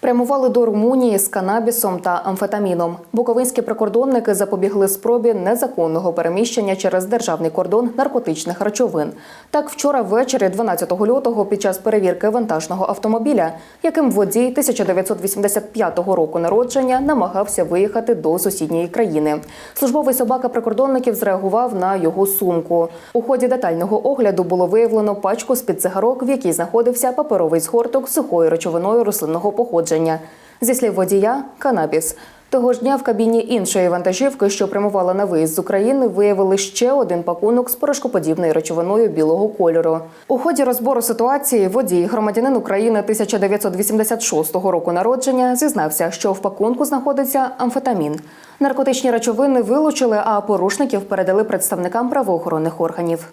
Прямували до Румунії з канабісом та амфетаміном. Буковинські прикордонники запобігли спробі незаконного переміщення через державний кордон наркотичних речовин. Так, вчора ввечері, 12 лютого, під час перевірки вантажного автомобіля, яким водій 1985 року народження намагався виїхати до сусідньої країни. Службовий собака прикордонників зреагував на його сумку. У ході детального огляду було виявлено пачку з-під цигарок, в якій знаходився паперовий згорток з сухою речовиною рослинного походження. Зі слів водія канабіс. Того ж дня в кабіні іншої вантажівки, що прямувала на виїзд з України, виявили ще один пакунок з порошкоподібною речовиною білого кольору. У ході розбору ситуації водій, громадянин України 1986 року народження, зізнався, що в пакунку знаходиться амфетамін. Наркотичні речовини вилучили, а порушників передали представникам правоохоронних органів.